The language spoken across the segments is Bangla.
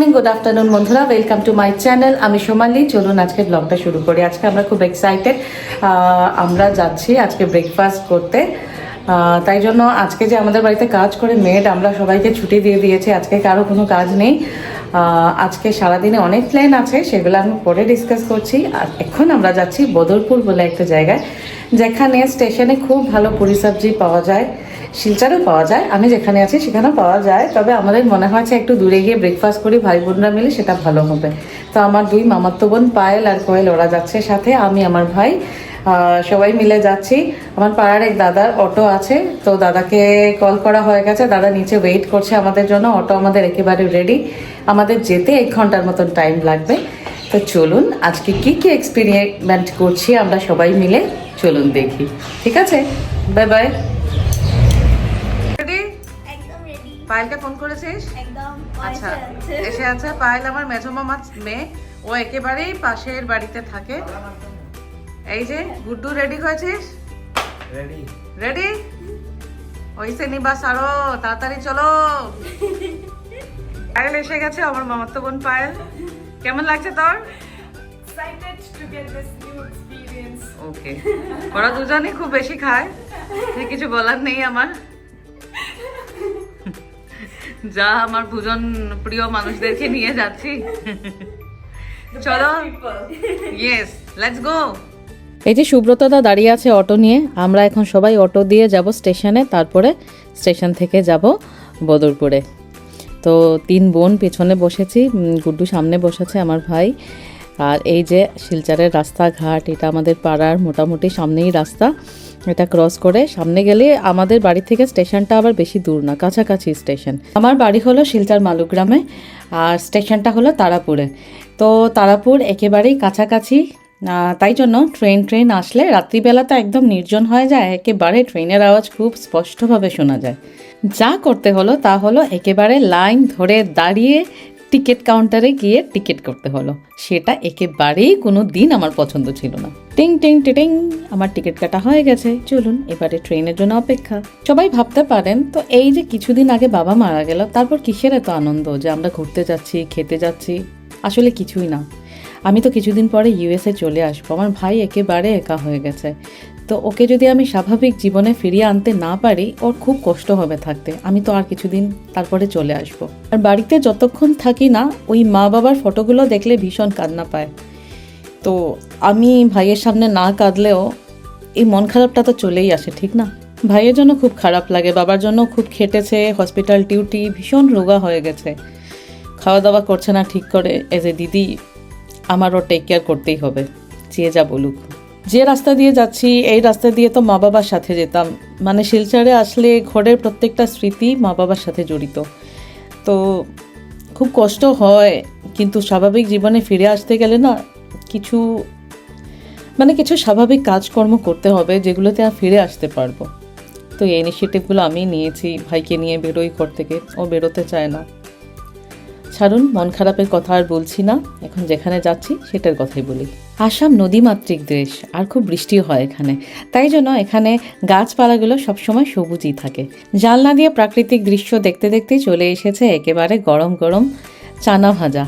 গুড আফটারনুন বন্ধুরা। ওয়েলকাম টু মাই চ্যানেল আমি সোমালি। চলুন আজকে ব্লগটা শুরু করি। আজকে আমরা খুব এক্সাইটেড আমরা যাচ্ছি আজকে ব্রেকফাস্ট করতে। তাই জন্য আজকে যে আমাদের বাড়িতে কাজ করে মেড আমরা সবাইকে ছুটি দিয়ে দিয়েছি। আজকে কারও কোনো কাজ নেই। আজকে সারাদিনে অনেক প্ল্যান আছে, সেগুলো আমি পরে ডিসকাস করছি। আর এখন আমরা যাচ্ছি বদরপুর বলে একটা জায়গায়, যেখানে স্টেশনে খুব ভালো পুরি সবজি পাওয়া যায়। শিলচারও পাওয়া যায়, আমি যেখানে আছি সেখানেও পাওয়া যায়। তবে আমাদের মনে হয়েছে একটু দূরে গিয়ে ব্রেকফাস্ট করি ভাই বোনরা মিলে সেটা ভালো হবে। তো আমার দুই মামাতো বোন পায়েল আর কোয়েল, ওরা যাচ্ছে সাথে, আমি, আমার ভাই সবাই মিলে যাচ্ছি। আমার পাড়ার এক দাদার অটো আছে, তো দাদাকে কল করা হয়ে গেছে। দাদা নিচে ওয়েট করছে আমাদের জন্য, অটো আমাদের একেবারে রেডি আমাদের যেতে এক ঘণ্টার মতন টাইম লাগবে। তো চলুন, আজকে কি কি এক্সপেরিমেন্ট করছি আমরা সবাই মিলে? চলুন দেখি। ঠিক আছে? বাই বাই পায়েলকে ফোন করেছিস? একদম আচ্ছা এসে আছে। পায়েল আমার মেজো মামার মেয়ে। ও একেবারেই পাশের বাড়িতে থাকে। এই যে গুড্ডু রেডি হয়েছিস? রেডি রেডি ওইসে নিবাস আরও তাড়াতাড়ি চলো। পায়েল এসে গেছে আমার মামার তো বোন পায়েল। কেমন লাগছে তোর? Excited to get this new experience. ওকে ওরা দুজনই খুব বেশি খায়। তাই কিছু বলার নেই আমার। যা আমার দুজন প্রিয় মানুষদেরকে নিয়ে যাচ্ছি। চলো। ইয়েস লেটস গো এই যে সুব্রতদা দাঁড়িয়ে আছে অটো নিয়ে, আমরা এখন সবাই অটো দিয়ে যাব স্টেশনে, তারপরে স্টেশন থেকে যাব বদরপুরে। তো তিন বোন পেছনে বসেছি গুড্ডু সামনে বসেছে, আমার ভাই। আর এই যে শিলচরের রাস্তাঘাট, এটা আমাদের পাড়ার মোটামুটি সামনেই রাস্তা। এটা ক্রস করে সামনে গেলে আমাদের বাড়ি থেকে স্টেশনটা আবার বেশি দূর না, কাছাকাছি স্টেশন। আমার বাড়ি হলো শিলচর মালুগ্রামে আর স্টেশনটা হলো তারাপুরে। তো তারাপুর একেবারেই কাছাকাছি। তাই জন্য ট্রেন ট্রেন আসলে রাত্রিবেলা তো একদম নির্জন হয়ে যায়, একেবারে ট্রেনের আওয়াজ খুব স্পষ্টভাবে শোনা যায়। যা করতে হলো তা হলো একেবারে লাইন ধরে দাঁড়িয়ে টিকিট কাউন্টারে গিয়ে টিকিট করতে হলো। সেটা একেবারেই কোনো দিন আমার পছন্দ ছিল না। টিং টিং টিটিং আমার টিকিট কাটা হয়ে গেছে। চলুন, এবারে ট্রেনের জন্য অপেক্ষা। সবাই ভাবতে পারেন, তো এই যে কিছুদিন আগে বাবা মারা গেল, তারপর কিসের এত আনন্দ যে আমরা ঘুরতে যাচ্ছি, খেতে যাচ্ছি? আসলে কিছুই না। আমি তো কিছুদিন পরে ইউএসএ চলে আসব। আমার ভাই একেবারে একা হয়ে গেছে। তো ওকে যদি আমি স্বাভাবিক জীবনে ফিরিয়ে আনতে না পারি, ওর খুব কষ্ট হবে থাকতে। আমি তো আর কিছুদিন তারপরে চলে আসব। আর বাড়িতে যতক্ষণ থাকি না, ওই মা বাবার ফটোগুলো দেখলে ভীষণ কান্না পায়। তো আমি ভাইয়ের সামনে না কাঁদলেও এই মন খারাপটা তো চলেই আসে, ঠিক না? ভাইয়ের জন্য খুব খারাপ লাগে, বাবার জন্য খুব খেটেছে, হসপিটাল ডিউটি ভীষণ রোগা হয়ে গেছে। খাওয়া দাওয়া করছে না ঠিক করে এজ এ দিদি আমারও টেক কেয়ার করতেই হবে, যে যা বলুক। যে রাস্তা দিয়ে যাচ্ছি, এই রাস্তা দিয়ে তো মা বাবার সাথে যেতাম। মানে শিলচরে আসলে ঘরের প্রত্যেকটা স্মৃতি মা বাবার সাথে জড়িত। তো খুব কষ্ট হয়, কিন্তু স্বাভাবিক জীবনে ফিরে আসতে গেলে না কিছু মানে কিছু স্বাভাবিক কাজকর্ম করতে হবে, যেগুলোতে আর ফিরে আসতে পারব। তো এই ইনিশিয়েটিভগুলো আমি নিয়েছি, ভাইকে নিয়ে বেরোই ঘর থেকে। ও বেরোতে চায় না। ছাড়ুন, মন খারাপের কথা আর বলছি না। এখন যেখানে যাচ্ছি, সেটার কথাই বলি। আসাম নদীমাতৃক দেশ, আর খুব বৃষ্টিও হয় এখানে। তাই জন্য এখানে গাছপালাগুলো সবসময় সবুজই থাকে। জানলা দিয়ে প্রাকৃতিক দৃশ্য দেখতে দেখতে চলে এসেছে একেবারে গরম গরম চানা ভাজা।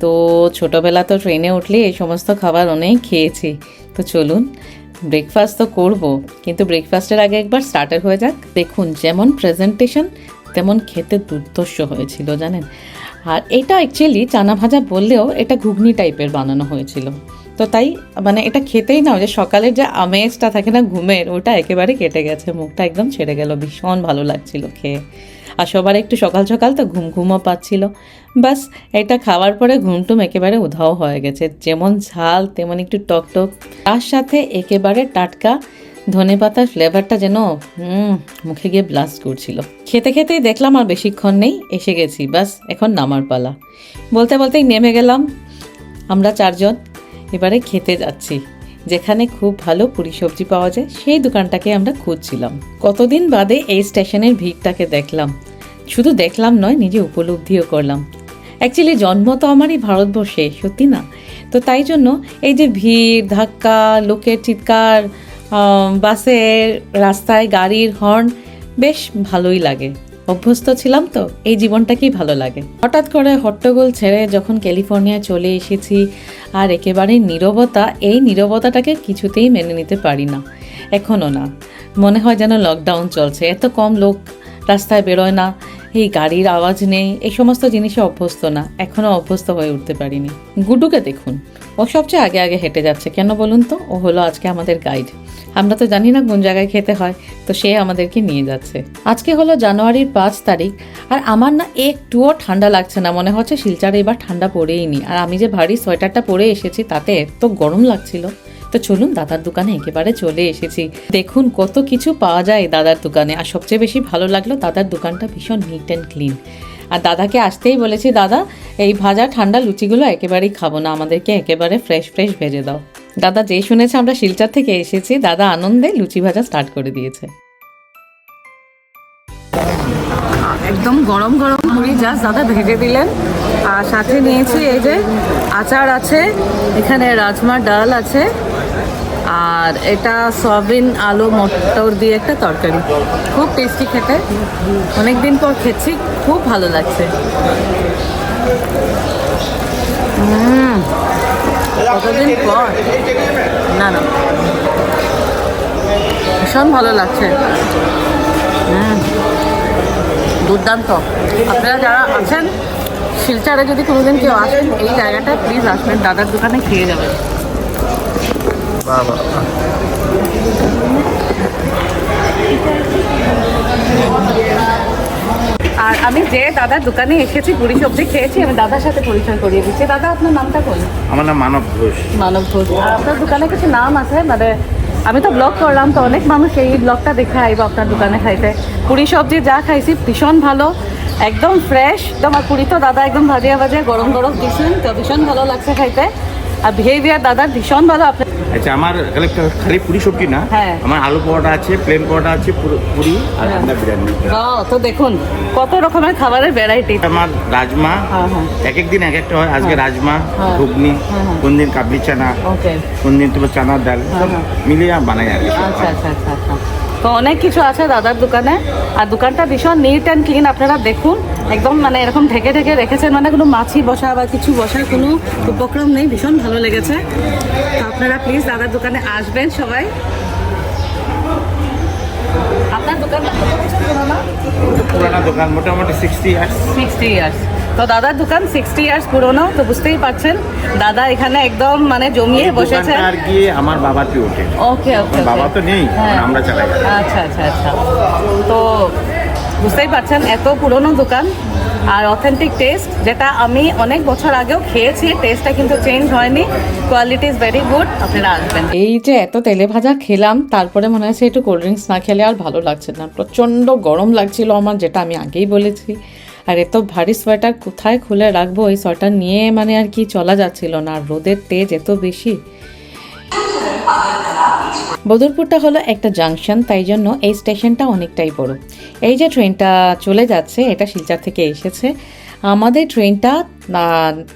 তো ছোটোবেলা তো ট্রেনে উঠলে এই সমস্ত খাবার অনেক খেয়েছি। তো চলুন ব্রেকফাস্ট তো করব, কিন্তু ব্রেকফাস্টের আগে একবার স্টার্টার হয়ে যাক। দেখুন, যেমন প্রেজেন্টেশন তেমন খেতে দুর্ধর্ষ হয়েছিল, জানেন? আর এটা অ্যাকচুয়ালি চানা ভাজা বললেও এটা ঘুগনি টাইপের বানানো হয়েছিল। তো তাই মানে এটা খেতেই না যে সকালের যে আমেজটা থাকে না ঘুমের, ওটা একেবারে কেটে গেছে, মুখটা একদম ছেড়ে গেল, ভীষণ ভালো লাগছিল খেয়ে। আর সবার একটু সকাল সকাল তো ঘুম ঘুমও পাচ্ছিল। বাস এটা খাওয়ার পরে ঘুমটুম একেবারে উধাও হয়ে গেছে, যেমন ঝাল, তেমন একটু টক টক তার সাথে একেবারে টাটকা ধনে পাতার ফ্লেভারটা যেন, হুম, মুখে গিয়ে ব্লাস্ট করছিল। খেতে খেতেই দেখলাম আর বেশিক্ষণ নেই, এসে গেছি বাস এখন নামার পালা। বলতে বলতেই নেমে গেলাম আমরা চারজন, এবারে খেতে যাচ্ছি। যেখানে খুব ভালো পুরি সবজি পাওয়া যায়, সেই দোকানটাকে আমরা খুঁজছিলাম। কতদিন বাদে এই স্টেশনের ভিড়টাকে দেখলাম। শুধু দেখলাম নয়, নিজে উপলব্ধিও করলাম। অ্যাকচুয়ালি জন্ম তো আমারই ভারতবর্ষে, সত্যি না? তো তাই জন্য এই যে ভিড়, ধাক্কা, লোকের চিৎকার বাসের রাস্তায় গাড়ির হর্ন বেশ ভালোই লাগে। অভ্যস্ত ছিলাম তো, এই জীবনটাকেই ভালো লাগে। হঠাৎ করে হট্টগোল ছেড়ে যখন ক্যালিফোর্নিয়া চলে এসেছি, আর একেবারে নীরবতা, এই নীরবতাটাকে কিছুতেই মেনে নিতে পারি না। এখনও না। মনে হয় যেন লকডাউন চলছে। এত কম লোক রাস্তায় বেরোয় না, এই গাড়ির আওয়াজ নেই, এই সমস্ত জিনিসে অভ্যস্ত না। এখনও অভ্যস্ত হয়ে উঠতে পারিনি। গুডুকে দেখুন। ও সবচেয়ে আগে আগে হেঁটে যাচ্ছে। কেন বলুন তো? ও হলো আজকে আমাদের গাইড আমরা তো জানি না কোন জায়গায় খেতে হয়, তো সে আমাদেরকে নিয়ে যাচ্ছে। আজকে হলো জানুয়ারির পাঁচ তারিখ, আর আমার না একটুও ঠান্ডা লাগছে না, মনে হচ্ছে শিলচারে এবার ঠান্ডা পড়েই নি। আর আমি যে ভারী সোয়েটারটা পরে এসেছি, তাতে এত গরম লাগছিল। তো চলুন দাদার দোকানে একেবারে চলে এসেছি। দেখুন কত কিছু পাওয়া যায় দাদার দোকানে, আর সবচেয়ে বেশি ভালো লাগল দাদার দোকানটা ভীষণ নিট অ্যান্ড ক্লিন আর দাদাকে আসতেই বলেছি, দাদা, এই ভাজা ঠান্ডা লুচিগুলো একেবারেই খাব না, আমাদেরকে একেবারে ফ্রেশ ফ্রেশ ভেজে দাও। দাদা যেই শুনেছে আমরা শিলচর থেকে এসেছি দাদা আনন্দে লুচি ভাজা স্টার্ট করে দিয়েছে। একদম গরম গরম মুড়ি জাস্ট দাদা ভেজে দিলেন। আর সাথে নিয়েছি এই যে আচার আছে এখানে রাজমা ডাল আছে আর এটা সয়াবিন আলু মটর দিয়ে একটা তরকারি। খুব টেস্টি খেতে। অনেক দিন পর খেয়েছি খুব ভালো লাগছে। উম, কতদিন পর? না না। ভীষণ ভালো লাগছে। হুম দুর্দান্ত। আপনারা যারা আছেন, শিলচারে যদি কোনোদিন কেউ আসেন, এই জায়গাটা প্লিজ আসবেন। দাদার দোকানে খেয়ে যাবেন। আর আমি যে দাদার দোকানে এসেছি পুরি সবজি খেয়েছি আমি দাদার সাথে পরিচয় করিয়ে দিচ্ছি। দাদা আপনার নামটা বলুন। আমার নাম মানব ঘোষ। মানব ঘোষ। আর আপনার দোকানে কিছু নাম আছে? মানে আমি তো ব্লগ করলাম তো অনেক মানুষ এই ব্লগটা দেখে আইব আপনার দোকানে খাইতে। পুরি সবজি যা খাইছি ভীষণ ভালো একদম ফ্রেশ তোমার পুরি তো দাদা একদম ভাজিয়া ভাজিয়া গরম গরম দিছেন তো ভীষণ ভালো লাগছে খাইতে। আর বিহেভিয়ার দাদার ভীষণ ভালো আপনার আচ্ছা আমার খালি খালি পুরি সবজি না হ্যাঁ। আমার আলু পরোটা আছে প্লেন পরোটা আছে পুরি আর হ্যাঁ। আন্ডা বিরিয়ানি তো দেখুন কত রকমের খাবারের ভ্যারাইটি আমার রাজমা হ্যাঁ, হ্যাঁ। এক এক দিন এক একটা হয় আজকে রাজমা। ঘুগনি। কোন দিন কাবলি চানা কোন দিন তোমার চানার ডাল। মিলিয়ে বানাই আর আচ্ছা। আচ্ছা আচ্ছা আচ্ছা তো অনেক কিছু আছে দাদার দোকানে। আর দোকানটা ভীষণ নিট অ্যান্ড ক্লিন আপনারা দেখুন। একদম মানে এরকম ঢেকে ঢেকে রেখেছেন মানে কোনো মাছি বসা বা কিছু বসার কোনো উপক্রম নেই ভীষণ ভালো লেগেছে। তো আপনারা প্লিজ দাদার দোকানে আসবেন সবাই। আপনার দোকান পুরানা? দোকান মোটামুটি সিক্সটি ইয়ার্স সিক্সটি ইয়ার্স তো দাদার দোকান সিক্সটি ইয়ার্স পুরনো তো বুঝতেই পারছেন দাদা এখানে একদম মানে জমিয়ে বসেছে আর কি আমার বাবার কি ওঠে। ওকে ওকে বাবা তো নেই হ্যাঁ। আমরা চালাই। আচ্ছা আচ্ছা আচ্ছা। তো বুঝতেই পারছেন এত পুরনো দোকান আর অথেন্টিক টেস্ট যেটা আমি অনেক বছর আগেও খেয়েছি টেস্টটা কিন্তু চেঞ্জ হয়নি। কোয়ালিটি ইজ ভেরি গুড আপনারা আসবেন। এই যে এত তেলে ভাজা খেলাম তারপরে মনে হচ্ছে একটু কোল্ড ড্রিঙ্কস না খেলে আর ভালো লাগছে না। প্রচণ্ড গরম লাগছিল আমার যেটা আমি আগেই বলেছি। আর এত ভারী সোয়েটার কোথায় খুলে রাখব? এই সোয়েটার নিয়ে মানে আর কি চলা যাচ্ছিল না, আর রোদের তেজ এত বেশি। বদরপুরটা হলো একটা জাংশন, তাই জন্য এই স্টেশনটা অনেকটাই বড়। এই যে ট্রেনটা চলে যাচ্ছে, এটা শিলচর থেকে এসেছে। আমাদের ট্রেনটা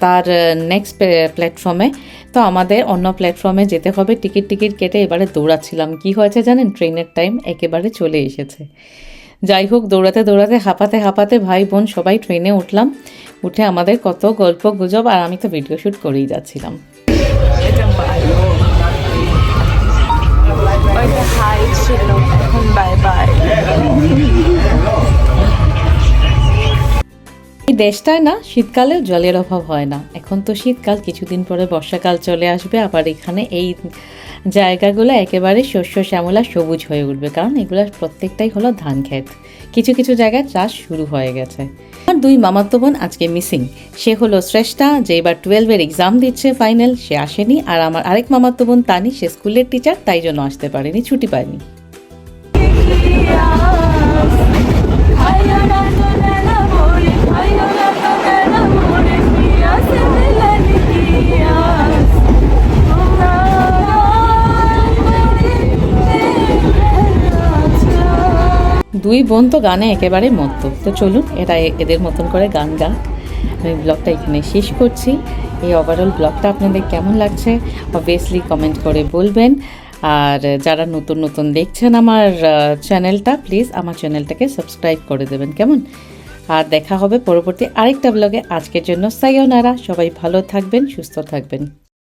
তার নেক্সট প্ল্যাটফর্মে তো আমাদের অন্য প্ল্যাটফর্মে যেতে হবে। টিকিট টিকিট কেটে এবারে দৌড়াচ্ছিলাম। কি হয়েছে জানেন? ট্রেনের টাইম একেবারে চলে এসেছে। যাই হোক, দৌড়াতে দৌড়াতে, হাঁপাতে হাঁপাতে ভাই বোন সবাই ট্রেনে উঠলাম। উঠে আমাদের কত গল্প গুজব, আর আমি তো ভিডিও শ্যুট করেই যাচ্ছিলাম। হাই ছিল বাই বাই দেশটায় না শীতকালে জলের অভাব হয় না। এখন তো শীতকাল, কিছুদিন পরে বর্ষাকাল চলে আসবে, আবার এখানে এই জায়গাগুলো একেবারে শস্য, শ্যামলা, সবুজ হয়ে উঠবে। কারণ এগুলো প্রত্যেকটাই হলো ধান ক্ষেত। কিছু কিছু জায়গায় চাষ শুরু হয়ে গেছে। আমার দুই মামাতো বোন আজকে মিসিং। সে হলো শ্রেষ্ঠা, যে এবার টুয়েলভের এক্সাম দিচ্ছে ফাইনাল সে আসেনি। আর আমার আরেক মামাতো বোন তানি, সে স্কুলের টিচার তাই জন্য আসতে পারেনি, ছুটি পায়নি। দুই বোন তো গানে একেবারে মত্ত। তো চলুন, এরা এদের মতন করে গান গান আমি ব্লগটা এখানে শেষ করছি। এই ওভারঅল ব্লগটা আপনাদের কেমন লাগছে অবভিয়াসলি কমেন্ট করে বলবেন। আর যারা নতুন নতুন দেখছেন আমার চ্যানেলটা প্লিজ আমার চ্যানেলটাকে সাবস্ক্রাইব করে দেবেন, কেমন? আর দেখা হবে পরবর্তী আরেকটা ব্লগে আজকের জন্য সাইয়নারা সবাই ভালো থাকবেন, সুস্থ থাকবেন।